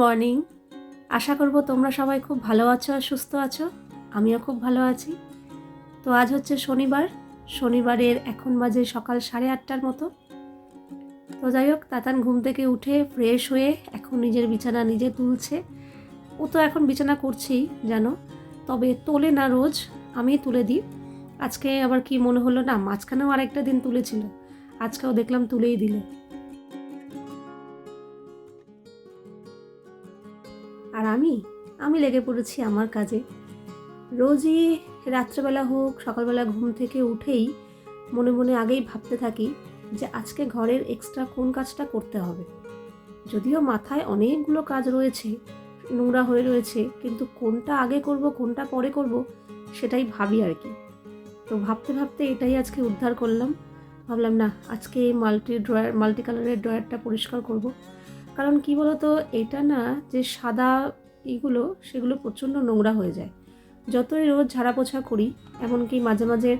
Morning আশা করব তোমরা সবাই খুব ভালো আছো আর সুস্থ আছো। আমিও খুব ভালো আছি। তো আজ হচ্ছে শনিবার। শনিবারের এখন বাজে সকাল সাড়ে আটটার মতো। তো যাই হোক, তাতান ঘুম থেকে উঠে ফ্রেশ হয়ে এখন নিজের বিছানা নিজে তুলছে। ও তো এখন বিছানা করছেই, জানো। তবে তোলে না রোজ আমি তুলে দিই। আজকে আবার কি মনে হলো না, মাঝখানেও আরেকটা দিন তুলেছিল। আজকেও দেখলাম তুলেই দিলে। আমি লেগে পড়েছি আমার কাজে। রোজই রাত্রেবেলা হোক, সকালবেলা ঘুম থেকে উঠেই মনে মনে আগেই ভাবতে থাকি যে আজকে ঘরের এক্সট্রা কোন কাজটা করতে হবে। যদিও মাথায় অনেকগুলো কাজ রয়েছে, নোংরা হয়ে রয়েছে, কিন্তু কোনটা আগে করব, কোনটা পরে করব, সেটাই ভাবি আর কি। তো ভাবতে ভাবতে এটাই আজকে উদ্ধার করলাম। ভাবলাম, না, আজকে এই মাল্টি ড্রয়ার মাল্টি কালারের ড্রয়ারটা পরিষ্কার করব। কারণ কি বলতো, এটা না যে সাদা ইগুলো সেগুলো প্রচণ্ড নোংরা হয়ে যায়। যতই রোজ ঝাড়া পোছা করি, এমনকি মাঝে মাঝে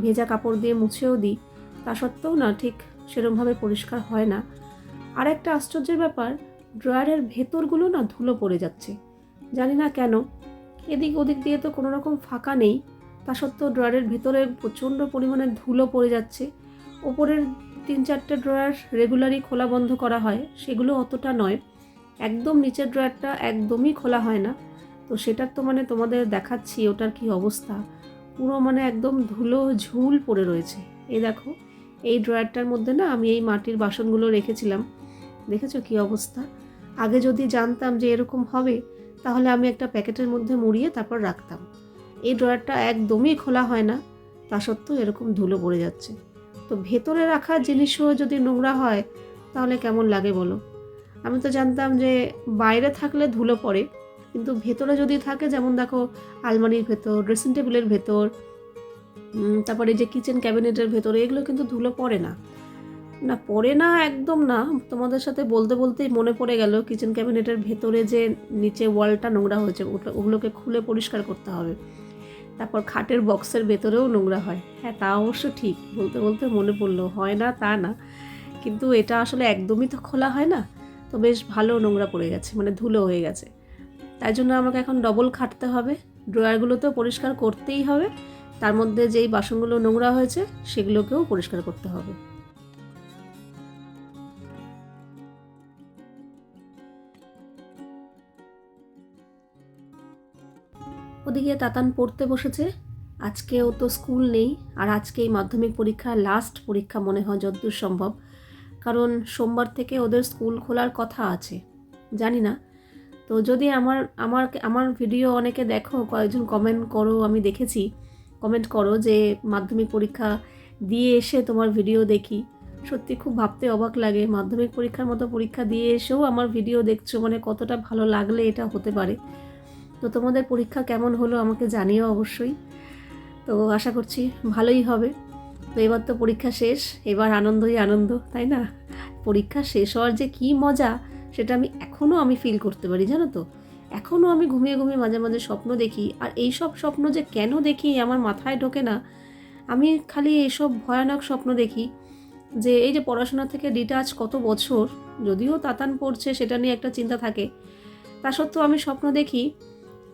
ভেজা কাপড় দিয়ে মুছেও দিই, তা সত্ত্বেও না, ঠিক সেরমভাবে পরিষ্কার হয় না। আর একটা আশ্চর্যের ব্যাপার, ড্রয়ারের ভেতরগুলো না ধুলো পড়ে যাচ্ছে। জানি না কেন, এদিক ওদিক দিয়ে তো কোনো রকম ফাঁকা নেই। তা সত্ত্বেও ড্রয়ারের ভেতরে প্রচণ্ড পরিমাণে ধুলো পড়ে যাচ্ছে। ওপরের তিন চারটে ড্রয়ার রেগুলারই খোলা বন্ধ করা হয়, সেগুলো অতটা নয়। একদম নিচের ড্রয়ারটা একদমই খোলা হয় না। তো সেটার তো মানে তোমাদের দেখাচ্ছি, ওটার কি অবস্থা? পুরো মানে একদম ধুলো ঝুল পড়ে রয়েছে। এই দেখো, এই ড্রয়ারটার মধ্যে না আমি এই মাটির বাসনগুলো রেখেছিলাম। দেখেছ কি অবস্থা? আগে যদি জানতাম যে এরকম হবে, তাহলে আমি একটা প্যাকেটের মধ্যে মুড়িয়ে তারপর রাখতাম। এই ড্রয়ারটা একদমই খোলা হয় না, তা সত্ত্বেও এরকম ধুলো পড়ে যাচ্ছে। তো ভেতরে রাখা জিনিসও যদি নোংরা হয়, তাহলে কেমন লাগে বলো? আমি তো জানতাম যে বাইরে থাকলে ধুলো পড়ে, কিন্তু ভেতরে যদি থাকে, যেমন দেখো আলমারির ভেতর ড্রেসিং টেবিলের ভেতর তারপরে যে কিচেন ক্যাবিনেটের ভেতরে, এগুলো কিন্তু ধুলো পড়ে না। না, পড়ে না, একদম না। তোমাদের সাথে বলতে বলতেই মনে পড়ে গেল কিচেন ক্যাবিনেটের ভেতরে যে নিচে ওয়ালটা নোংরা হয়েছে ওগুলোকে খুলে পরিষ্কার করতে হবে। তারপর খাটের বক্সের ভেতরেও নোংরা হয়। হ্যাঁ তা অবশ্য ঠিক। বলতে বলতে মনে পড়ল, হয় না, তা না। কিন্তু এটা আসলে একদমই তো খোলা হয় না। তো বেশ ভালো নোংরা পড়ে গেছে মানে ধুলো হয়ে গেছে। তাই জন্য আমাকে এখন ডবল খাটতে হবে। ড্রয়ারগুলো তো পরিষ্কার করতেই হবে। তার মধ্যে যেই বাসনগুলো নোংরা হয়েছে, সেগুলোকেও পরিষ্কার করতে হবে। ওদিকে তাতান পড়তে বসেছে। আজকেও তো স্কুল নেই, আর আজকে এই মাধ্যমিক পরীক্ষা লাস্ট পরীক্ষা মনে হয় যতদূর সম্ভব। কারণ সোমবার থেকে ওদের স্কুল খোলার কথা আছে। জানি না। তো যদি আমার আমার আমার ভিডিও অনেকে দেখো, কয়েকজন কমেন্ট করো, আমি দেখেছি। কমেন্ট করো যে মাধ্যমিক পরীক্ষা দিয়ে এসে তোমার ভিডিও দেখি। সত্যি খুব ভাবতে অবাক লাগে। মাধ্যমিক পরীক্ষার মতো পরীক্ষা দিয়ে এসেও আমার ভিডিও দেখছ মানে কতটা ভালো লাগলে এটা হতে পারে। তো তোমাদের পরীক্ষা কেমন হলো আমাকে জানিও অবশ্যই। তো আশা করছি ভালোই হবে। তো এবার তো পরীক্ষা শেষ, এবার আনন্দই আনন্দ, তাই না? পরীক্ষা শেষ হওয়ার যে কী মজা, সেটা আমি এখনও আমি ফিল করতে পারি, জানো তো? এখনও আমি ঘুমিয়ে ঘুমিয়ে মাঝে মাঝে স্বপ্ন দেখি, আর এই সব স্বপ্ন যে কেন দেখি আমার মাথায় ঢোকে না, আমি খালি এইসব ভয়ানক স্বপ্ন দেখি যে এই যে পড়াশোনা থেকে ডিটাচ কত বছর, যদিও তাতান পড়ছে সেটা নিয়ে একটা চিন্তা থাকে। তা সত্ত্বেও আমি স্বপ্ন দেখি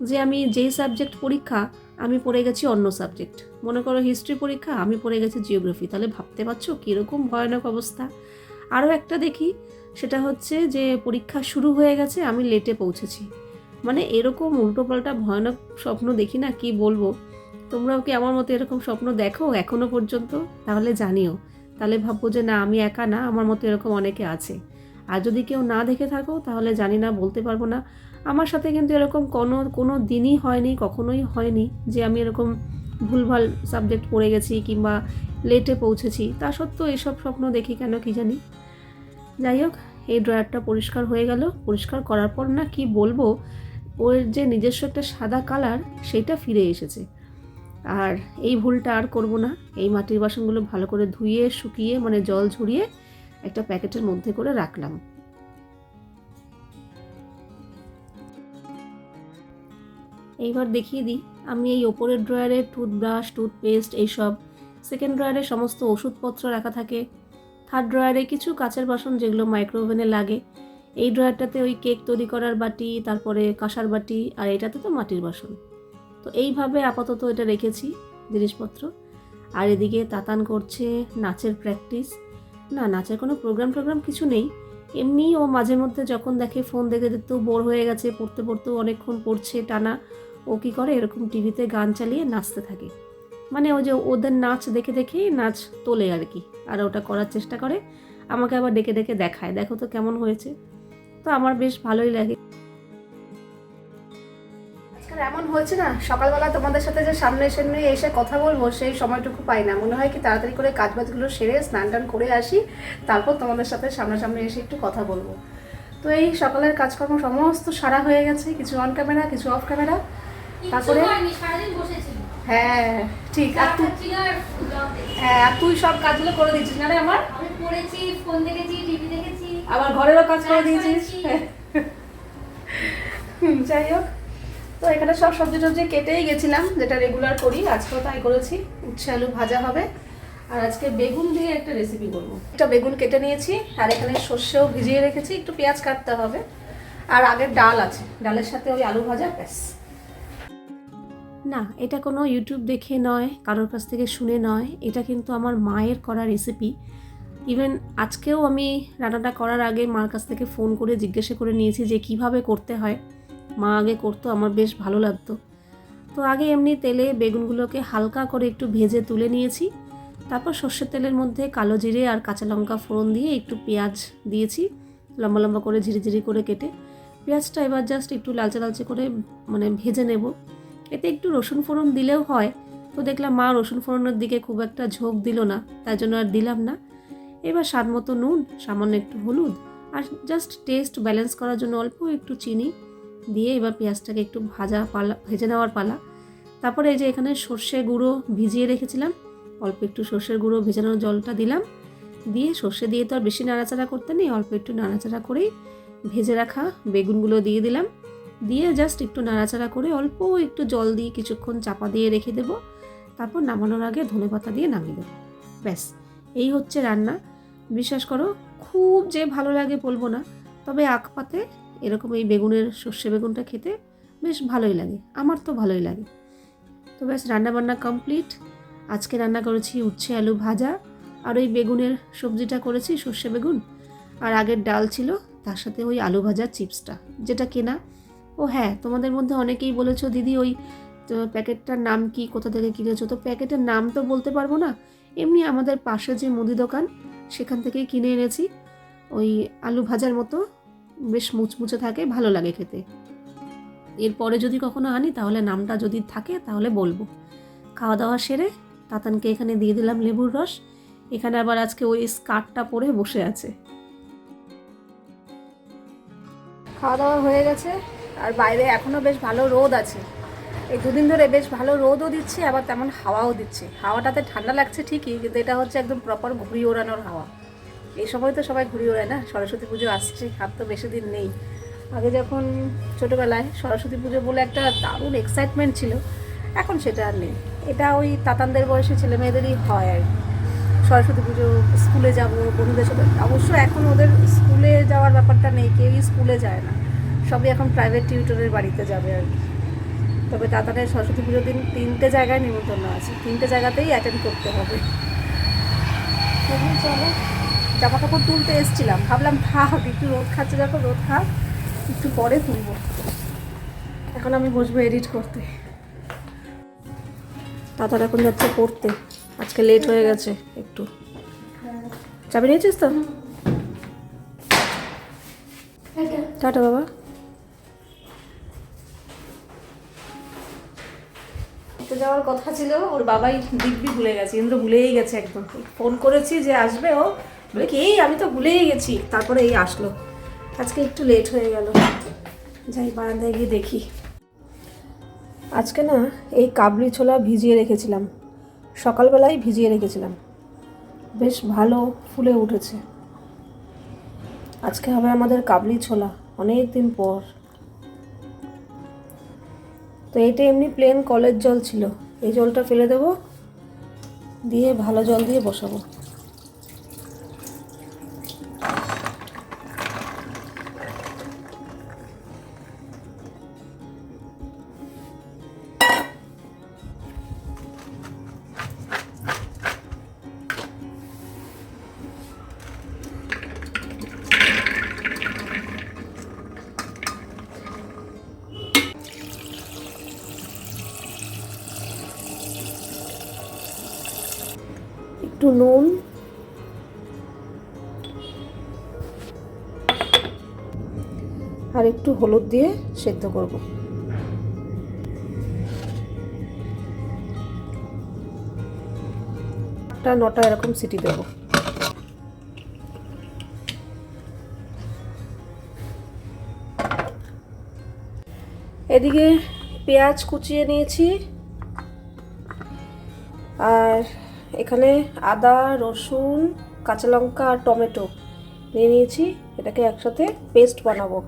যে আমি যেই সাবজেক্ট পরীক্ষা আমি পড়ে গেছি অন্য সাবজেক্ট। মনে করো হিস্ট্রি পরীক্ষা, আমি পড়ে গেছি জিওগ্রাফি তাহলে ভাবতে পারছ কীরকম ভয়ানক অবস্থা? আরও একটা দেখি, সেটা হচ্ছে যে পরীক্ষা শুরু হয়ে গেছে, আমি লেটে পৌঁছেছি। মানে এরকম উল্টোপাল্টা ভয়ানক স্বপ্ন দেখি না, কি বলব? তোমরাও কি আমার মতো এরকম স্বপ্ন দেখো এখনও পর্যন্ত? তাহলে জানিও। তাহলে ভাববো যে না, আমি একা না, আমার মতো এরকম অনেকে আছে। আর যদি কেউ না দেখে থাকো, তাহলে জানি না, বলতে পারব না। আমার সাথে কিন্তু এরকম কোনো কোনো দিনই হয়নি, কখনোই হয়নি যে আমি এরকম ভুলভাল সাবজেক্ট পড়ে গেছি কিংবা লেটে পৌঁছেছি। তা সত্ত্বেও এইসব স্বপ্ন দেখি কেন কি জানি? যাই হোক, এই ড্রয়ারটা পরিষ্কার হয়ে গেল। পরিষ্কার করার পর না কি বলব, ওর যে নিজস্ব একটা সাদা কালার সেটা ফিরে এসেছে। আর এই ভুলটা আর করব না। এই মাটির বাসনগুলো ভালো করে ধুয়ে, শুকিয়ে মানে জল ঝরিয়ে একটা প্যাকেটের মধ্যে করে রাখলাম। এইবার দেখিয়ে দিই। আমি এই ওপরের ড্রয়ারে টুথব্রাশ টুথপেস্ট এইসব। সেকেন্ড ড্রয়ারে সমস্ত ওষুধপত্র রাখা থাকে। থার্ড ড্রয়ারে কিছু কাচের বাসন যেগুলো মাইক্রোওভেনে লাগে। এই ড্রয়ারটাতে ওই কেক তৈরি করার বাটি, তারপরে কাঁসার বাটি আর এটাতে তো মাটির বাসন। তো এইভাবে আপাতত এটা রেখেছি জিনিসপত্র। আর এদিকে তাতান করছে নাচের প্র্যাকটিস না, নাচের কোনো প্রোগ্রাম টোগ্রাম কিছু নেই। এমনি ও মাঝে মধ্যে যখন দেখে ফোন দেখতে দেখতেও বোর হয়ে গেছে, পড়তে পড়তেও অনেকক্ষণ পড়ছে টানা। ও কী করে? এরকম টিভিতে গান চালিয়ে নাচতে থাকে। মানে ও যে ওদের নাচ দেখে দেখেই নাচ তোলে আর কি। আর ওটা করার চেষ্টা করে, আমাকে আবার ডেকে ডেকে দেখায়। দেখো তো কেমন হয়েছে। তো আমার বেশ ভালোই লাগে। আজকাল এমন হয়েছে না, সকালবেলা তোমাদের সাথে যে সামনে সামনে এসে কথা বলব, সেই সময়টুকু পাই না। মনে হয় কি তাড়াতাড়ি করে কাজবাজগুলো সেরে স্নান টান করে আসি, তারপর তোমাদের সাথে সামনাসামনি এসে একটু কথা বলব। তো এই সকালের কাজকর্ম সমস্ত সারা হয়ে গেছে। কিছু অন ক্যামেরা কিছু অফ ক্যামেরা তারপরে? হ্যাঁ ঠিক আর তুই। হ্যাঁ আর তুই সব কাজগুলো করে দিচ্ছিস না রে আমার? আমি পড়েছি ফোন দেখেছি টিভি দেখেছি। আবার ঘরেরও কাজ করে দিয়েছিস? যাই হোক। তো এখানে সব সবজি টবজি কেটেই গেছিলাম যেটা রেগুলার করি আজকেও তাই করেছি। উচ্ছে আলু ভাজা হবে। আর আজকে বেগুন দিয়ে একটা রেসিপি করব। একটা বেগুন কেটে নিয়েছি আর এখানে সর্ষেও ভিজিয়ে রেখেছি একটু পেঁয়াজ কাটতে হবে। আর আগের ডাল আছে ডালের সাথে ওই আলু ভাজা ব্যাস। না, এটা কোনো ইউটিউব দেখে নয়, কারোর কাছ থেকে শুনে নয়। এটা কিন্তু আমার মায়ের করা রেসিপি ইভেন আজকেও আমি রান্নাটা করার আগে মার কাছ থেকে ফোন করে জিজ্ঞাসা করে নিয়েছি যে কীভাবে করতে হয়। মা আগে করতো, আমার বেশ ভালো লাগতো। তো আগে এমনি তেলে বেগুনগুলোকে হালকা করে একটু ভেজে তুলে নিয়েছি। তারপর সর্ষের তেলের মধ্যে কালো জিরে আর কাঁচা লঙ্কা ফোড়ন দিয়ে একটু পেঁয়াজ দিয়েছি, লম্বা লম্বা করে ঝিরি ঝিরি করে কেটে। পেঁয়াজটা এবার জাস্ট একটু লালচে লালচে করে মানে ভেজে নেব। এতে একটু রসুন ফোড়ন দিলেও হয়। তো দেখলাম মা রসুন ফোড়নের দিকে খুব একটা ঝোঁক দিল না, তাই জন্য আর দিলাম না। এবার স্বাদ মতো নুন, সামান্য একটু হলুদ আর জাস্ট টেস্ট ব্যালেন্স করার জন্য অল্প একটু চিনি দিয়ে এবার পেঁয়াজটাকে একটু ভাজা পালা, ভেজে নেওয়ার পালা। তারপরে এই যে এখানে সর্ষে গুঁড়ো ভিজিয়ে রেখেছিলাম, অল্প একটু সর্ষের গুঁড়ো ভেজানোর জলটা দিলাম। দিয়ে সর্ষে দিয়ে তো আর বেশি নাড়াচাড়া করতে নেই, অল্প একটু নাড়াচাড়া করেই ভেজে রাখা বেগুনগুলো দিয়ে দিলাম। দিয়ে জাস্ট একটু নাড়াচাড়া করে অল্প একটু জল দিয়ে কিছুক্ষণ চাপা দিয়ে রেখে দেবো। তারপর নামানোর আগে ধনে পাতা দিয়ে নামিয়ে দেবো। ব্যাস, এই হচ্ছে রান্না। বিশ্বাস করো, খুব যে ভালো লাগে বলব না, তবে আখ পাতে এরকম এই বেগুনের সর্ষে বেগুনটা খেতে বেশ ভালোই লাগে, আমার তো ভালোই লাগে। তো ব্যাস, রান্নাবান্না কমপ্লিট আজকে রান্না করেছি উচ্ছে আলু ভাজা, আর ওই বেগুনের সবজিটা করেছি সর্ষে বেগুন। আর আগের ডাল ছিল, তার সাথে ওই আলু ভাজা চিপসটা, যেটা কেনা ও হ্যাঁ তোমাদের মধ্যে অনেকেই বলেছ, দিদি, ওই প্যাকেটটার নাম কি? কোথা থেকে কিনেছো? তো প্যাকেটের নাম তো বলতে পারব না। এমনি আমাদের পাশে যে মুদি দোকান, সেখান থেকেই কিনে এনেছি। ওই আলু ভাজার মতো, বেশ মুচমুচে থাকে, ভালো লাগে খেতে। এরপরে যদি কখনো আনি, তাহলে নামটা যদি থাকে, তাহলে বলব। খাওয়া দাওয়া সেরে তাতানকে এখানে দিয়ে দিলাম লেবুর রস। এখানে আবার আজকে ওই স্কার্টটা পরে বসে আছে। খাওয়া দাওয়া হয়ে গেছে। আর বাইরে এখনও বেশ ভালো রোদ আছে। এই দুদিন ধরে বেশ ভালো রোদও দিচ্ছে, আবার তেমন হাওয়াও দিচ্ছে। হাওয়াটাতে ঠান্ডা লাগছে ঠিকই, কিন্তু এটা হচ্ছে একদম প্রপার ঘুড়ি ওড়ানোর হাওয়া। এই সময় তো সবাই ঘুড়ি ওড়ায় না, সরস্বতী পুজো আসছে, আর তো বেশি দিন নেই। আগে যখন ছোটোবেলায় সরস্বতী পুজো বলে একটা দারুণ এক্সাইটমেন্ট ছিল, এখন সেটা আর নেই। এটা ওই তাতানদের বয়সী ছেলে মেয়েদেরই হয় আর। সরস্বতী পুজো স্কুলে যাব, বন্ধুদের সাথে, অবশ্য এখন ওদের স্কুলে যাওয়ার ব্যাপারটা নেই, কেউই স্কুলে যায় না। সবই এখন প্রাইভেট টিউটরের বাড়িতে যাবে আর কি। তবে তাতানের সরস্বতী পুজোর দিন তিনটে জায়গায় নিমন্ত্রণ আছে। তিনটে জায়গাতেই অ্যাটেন্ড করতে হবে। চলো জামা কাপড় তুলতে এসেছিলাম। ভাবলাম থাক একটু রোদ খাচ্ছে যখন রোদ খাক একটু পরে তুলবো। এখন আমি বসবো এডিট করতে। তাতার এখন যাচ্ছে পড়তে। আজকে লেট হয়ে গেছে একটু। চাবি নিয়েছিস তো? টাটা বাবা। যাওয়ার কথা ছিল, ওর বাবাই দিব্যি ভুলে গেছে, ইন্দ্র ভুলেই গেছে একদম। ফোন করেছি যে আসবে ও, বলে কি, এই, আমি তো ভুলেই গেছি। তারপরে এই আসলো। আজকে একটু লেট হয়ে গেল। যাই, বারান্দায় গিয়ে দেখি। আজকে না, এই কাবলি ছোলা ভিজিয়ে রেখেছিলাম। সকালবেলায় ভিজিয়ে রেখেছিলাম। বেশ ভালো ফুলে উঠেছে। আজকে হবে আমাদের কাবলি ছোলা অনেক দিন পর। তো এইটা এমনি প্লেন কলের জল ছিল। এই জলটা ফেলে দেবো, দিয়ে ভালো জল দিয়ে বসাবো। একটু নুন। আর একটু হলুদ দিয়ে সেদ্ধ করব। আটটা, নটা এরকম সিটি দেবো। এদিকে পেঁয়াজ কুচিয়ে নিয়েছি। আর এখানে আদা, রসুন, কাঁচা লঙ্কা আর টমেটো নিয়ে নিয়েছি। এটাকে একসাথে পেস্ট বানাবো।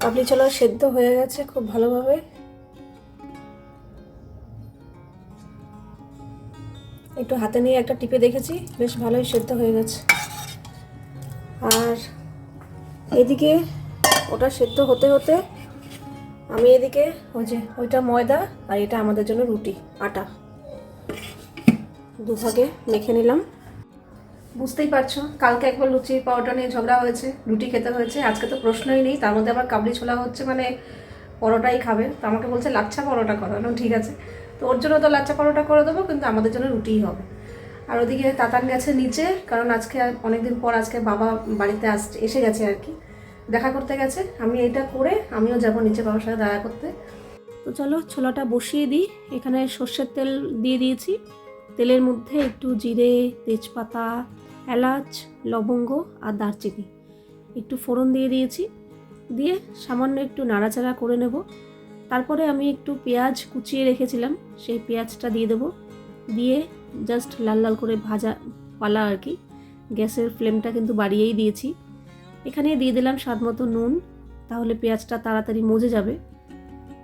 কাবলি ছোলা সেদ্ধ হয়ে গেছে খুব ভালোভাবে। একটু হাতে নিয়ে একটা টিপে দেখেছি, বেশ ভালোই সেদ্ধ হয়ে গেছে। আর এদিকে ওটা সেদ্ধ হতে হতে আমি এদিকে ওই যে ওইটা ময়দা আর এটা আমাদের জন্য রুটি, আটা। দুভাগে মেখে নিলাম। বুঝতেই পারছ, কালকে একবার লুচি, পাউডার নিয়ে ঝগড়া হয়েছে, রুটি খেতে হয়েছে, আজকে তো প্রশ্নই নেই, তার মধ্যে আবার কাবলি ছোলা হচ্ছে মানে পরোটাই খাবে, তো আমাকে বলছে লাচ্ছা পরোটা করো না ঠিক আছে। তো ওর জন্য তো লাচ্ছা পরোটা করে দেবো, কিন্তু আমাদের জন্য রুটিই হবে। আর ওদিকে তাতান গেছে নিচে, কারণ আজকে অনেকদিন পর আজকে বাবা বাড়িতে আসছে এসে গেছে আর কি। দেখা করতে গেছে, আমি এটা করে আমিও যাব নিচে বাবার সাথে দেখা করতে। তো চলো ছোলাটা বসিয়ে দিই, এখানে সর্ষের তেল দিয়ে দিয়েছি। তেলের মধ্যে একটু জিরে, তেজপাতা, এলাচ, লবঙ্গ আর দারচিনি। একটু ফোড়ন দিয়ে দিয়েছি। দিয়ে সামান্য একটু নাড়াচাড়া করে নেব। তারপরে আমি একটু পেঁয়াজ কুচিয়ে রেখেছিলাম। সেই পেঁয়াজটা দিয়ে দেবো। দিয়ে জাস্ট লাল লাল করে ভাজা পালা আর কি। গ্যাসের ফ্লেমটা কিন্তু বাড়িয়েই দিয়েছি। এখানে দিয়ে দিলাম স্বাদ মতো নুন। তাহলে পেঁয়াজটা তাড়াতাড়ি মজে যাবে।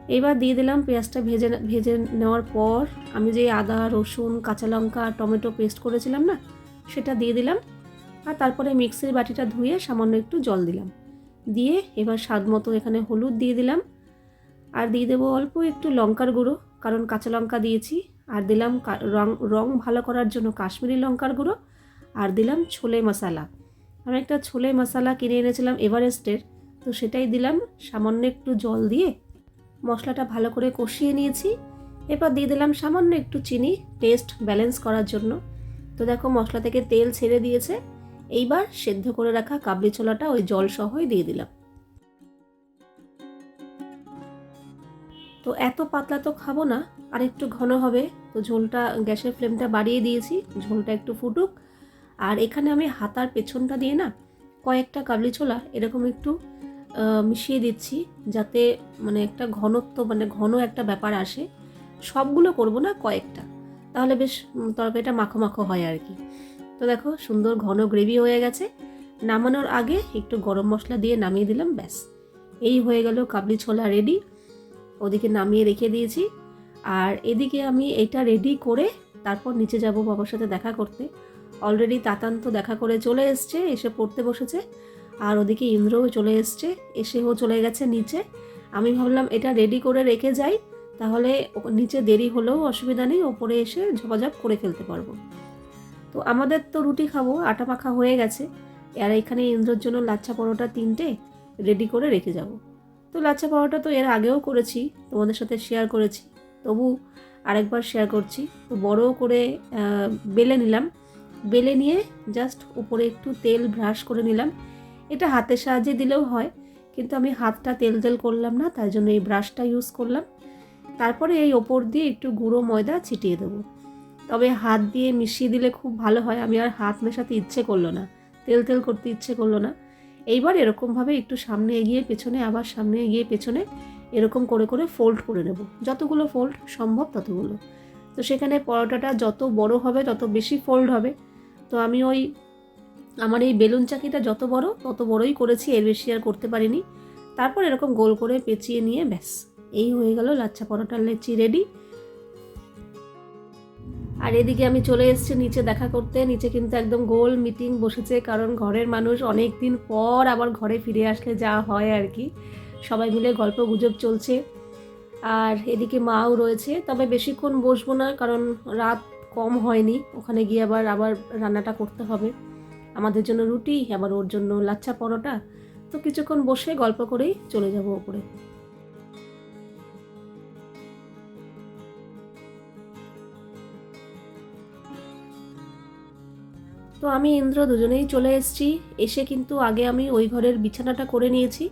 এবার দিয়ে দিলাম পেঁয়াজটা ভেজে ভেজে নেওয়ার পর আমি যে আদা, রসুন, কাঁচা লঙ্কা, টমেটো পেস্ট করেছিলাম না, সেটা দিয়ে দিলাম। আর তারপরে মিক্সির বাটিটা ধুয়ে সামান্য একটু জল দিলাম। দিয়ে এবার স্বাদ মতো এখানে হলুদ দিয়ে দিলাম। আর দিয়ে দেবো অল্প একটু লঙ্কার গুঁড়ো, কারণ কাঁচা লঙ্কা দিয়েছি। আর দিলাম রং রং ভালো করার জন্য কাশ্মীরি লঙ্কার গুঁড়ো। আর দিলাম ছোলে মশালা। আমি একটা ছোলে মশালা কিনে এনেছিলাম এভারেস্টের, তো সেটাই দিলাম। সামান্য একটু জল দিয়ে মশলাটা ভালো করে কষিয়ে নিয়েছি। এরপর দিয়ে দিলাম সামান্য একটু চিনি টেস্ট ব্যালেন্স করার জন্য। তো দেখো মশলা থেকে তেল ছেড়ে দিয়েছে। এইবার সেদ্ধ করে রাখা কাবলি ছোলাটা ওই জল সহই দিয়ে দিলাম। তো এত পাতলা তো খাব না, আর একটু ঘন হবে। তো ঝোলটা, গ্যাসের ফ্লেমটা বাড়িয়ে দিয়েছি, ঝোলটা একটু ফুটুক। আর এখানে আমি হাতার পেছনটা দিয়ে না, কয়েকটা কাবলি ছোলা, এরকম একটু মিশিয়ে দিচ্ছি যাতে মানে একটা ঘনত্ব মানে ঘন একটা ব্যাপার আসে। সবগুলো করব না, কয়েকটা। তাহলে বেশ তরকারিটা মাখো মাখো হয় আর কি। তো দেখো, সুন্দর ঘন গ্রেভি হয়ে গেছে। নামানোর আগে একটু গরম মশলা দিয়ে নামিয়ে দিলাম, ব্যাস। এই হয়ে গেল কাবলি ছোলা রেডি। ওদিকে নামিয়ে রেখে দিয়েছি। আর এদিকে আমি এটা রেডি করে তারপর নিচে যাব বাবার সাথে দেখা করতে। অলরেডি তাতান তো দেখা করে চলে এসছে, এসে পড়তে বসেছে। আর ওদিকে ইন্দ্রও চলে এসছে, এসেও চলে গেছে নিচে। আমি ভাবলাম, এটা রেডি করে রেখে যাই, তাহলে নিচে দেরি হলেও অসুবিধা নেই, ওপরে এসে ঝপাঝপ করে ফেলতে পারব। তো আমাদের তো রুটি খাব, আটা মাখা হয়ে গেছে। আর এখানে ইন্দ্রর জন্য লাচ্ছা পরোটা তিনটে রেডি করে রেখে যাব। তো লাচ্ছা পরোটা তো এর আগেও করেছি, তোমাদের সাথে শেয়ার করেছি, তবু আরেকবার শেয়ার করছি। তো বড় করে বেলে নিলাম। বেলে নিয়ে জাস্ট উপরে একটু তেল ব্রাশ করে নিলাম। এটা হাতের সাহায্যে দিলেও হয়, কিন্তু আমি হাতটা তেল তেল করলাম না, তাই জন্য এই ব্রাশটা ইউজ করলাম। তারপরে এই ওপর দিয়ে একটু গুঁড়ো ময়দা ছিটিয়ে দেবো। তবে হাত দিয়ে মিশিয়ে দিলে খুব ভালো হয়, আমি আর হাত মেশাতে ইচ্ছে করল না, তেল তেল করতে ইচ্ছে করল না। এইবার এরকমভাবে একটু সামনে এগিয়ে পেছনে, আবার সামনে এগিয়ে পেছনে এরকম করে করে ফোল্ড করে নেব। যতগুলো ফোল্ড সম্ভব ততগুলো। তো সেখানে পরোটাটা যত বড় হবে, তত বেশি ফোল্ড হবে। তো আমি ওই আমার এই বেলুন চাকিটা যত বড়, তত বড়ই করেছি, এর বেশি আর করতে পারিনি। তারপর এরকম গোল করে পেঁচিয়ে নিয়ে ব্যাস, এই হয়ে গেল লাচ্ছা পরোটার লেচি রেডি। আর এদিকে আমি চলে এসেছি নিচে দেখা করতে। নিচে কিন্তু একদম গোল মিটিং বসেছে, কারণ ঘরের মানুষ অনেক দিন পর আবার ঘরে ফিরে আসলে যা হয় আর কি। সবাই মিলে গল্প গুজব চলছে। আর এদিকে মাও রয়েছে, তবে বেশিক্ষণ বসবো না, কারণ রাত কম হয়নি। ওখানে গিয়ে আবার আবার রান্নাটা করতে হবে। আমাদের জন্য রুটি, আবার ওর জন্য লাচ্ছা পরোটা। তো কিছুক্ষণ বসে গল্প করেই চলে যাব ওপরে। তো আমি ইন্দ্র দুজনেই চলে এসেছি। এসে কিন্তু আগে আমি ওই ঘরের বিছানাটা করে নিয়েছি।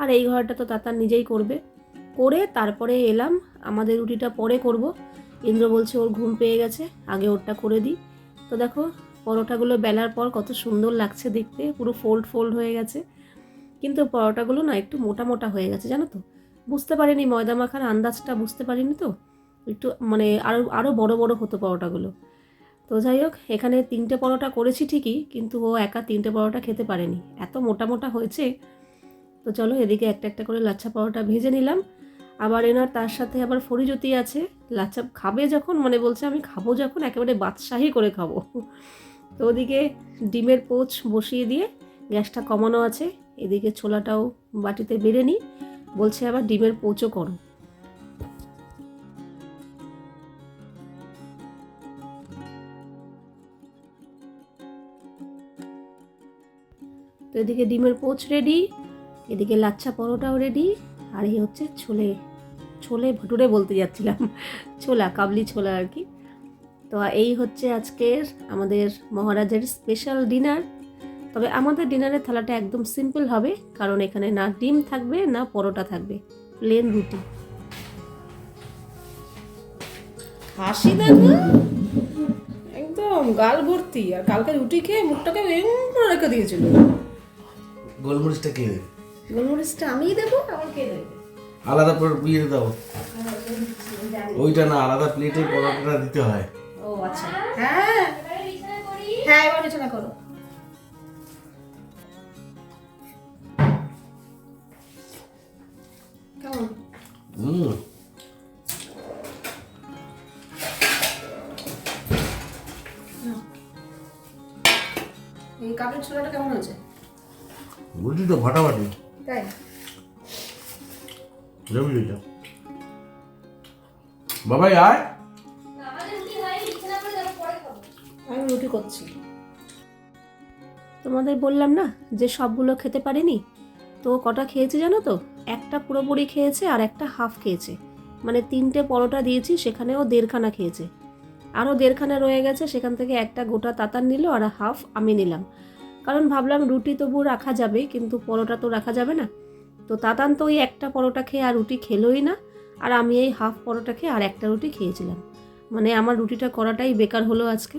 আর এই ঘরটা তো তাতার নিজেই করবে। করে তারপরে এলাম, আমাদের রুটিটা পরে করব। ইন্দ্র বলছে ওর ঘুম পেয়ে গেছে, আগে ওরটা করে দিই। তো দেখো পরোটাগুলো বেলার পর কত সুন্দর লাগছে দেখতে, পুরো ফোল্ড ফোল্ড হয়ে গেছে। কিন্তু পরোটাগুলো না একটু মোটা মোটা হয়ে গেছে, জানো তো? বুঝতে পারিনি ময়দা মাখার আন্দাজটা, বুঝতে পারিনি তো? একটু মানে আরও আরও বড় বড় হতো পরোটাগুলো। তো যাই হোক, এখানে তিনটে পরোটা করেছি ঠিকই, কিন্তু ও একা তিনটে পরোটা খেতে পারেনি। এত মোটা মোটা হয়েছে। তো চলো এদিকে একটা একটা করে লাচ্ছা পরোটা ভেজে নিলাম। আবার এনার তার সাথে আবার ফরিজতি আছে। লাচ্ছা খাবে যখন মানে বলছে আমি খাব যখন, একেবারে বাদশাহী করে খাব। তো ওদিকে ডিমের পোচ বসিয়ে দিয়ে গ্যাসটা কমানো আছে। এদিকে ছোলাটাও বাটিতে বেড়ে নিই। বলছে আবার ডিমের পোচও করো। তো এদিকে ডিমের পোচ রেডি এদিকে লাচ্ছা পরোটাও রেডি আর এই হচ্ছে ছোলে ছোলে ভটুরে বলতে যাচ্ছিলাম। ছোলা, কাবলি ছোলা আর কি। তো এই হচ্ছে আজকের আমাদের মহারাজের স্পেশাল ডিনার তবে আমাদের ডিনারের থালাটা একদম সিম্পল হবে কারণ এখানে না ডিম থাকবে না পরোটা থাকবে প্লেন রুটি। হাসি দেখো। একদম গাল ভর্তি। আর কালকে রুটি খেয়ে মুখটাকে এমন করে রেখে দিয়েছিল। গোলমরিচটা কে দেবে? গোলমরিচটা আমিই দেবো আমার কে দেবে? আলাদা করে বিয়ে দাও। ওইটা না আলাদা প্লেটে পরোটাটা দিতে হয়। আচ্ছা। হ্যাঁ। এবারে বিছানা করি হ্যাঁ এবার বিছানা করো। কেমন? হুম। এই কাপের ছোলাটা কেমন হয়েছে? তো ফাটাফাটি। তাই? বাবাই আয়। করছি। তোমাদের বললাম না যে সবগুলো খেতে পারেনি? তো কটা খেয়েছে জানো তো? একটা পুরোপুরি খেয়েছে আর একটা হাফ খেয়েছে। মানে তিনটে পরোটা দিয়েছি, সেখানেও দেড়খানা খেয়েছে। আরও দেড়খানা রয়ে গেছে, সেখান থেকে একটা গোটা তাতার নিল আর হাফ আমি নিলাম। কারণ ভাবলাম রুটি তবু রাখা যাবে, কিন্তু পরোটা তো রাখা যাবে না। তো তাতান তো ওই একটা পরোটা খেয়ে আর রুটি খেলোই না, আর আমি এই হাফ পরোটা খেয়ে আর একটা রুটি খেয়েছিলাম। মানে আমার রুটিটা করাটাই বেকার হলো আজকে।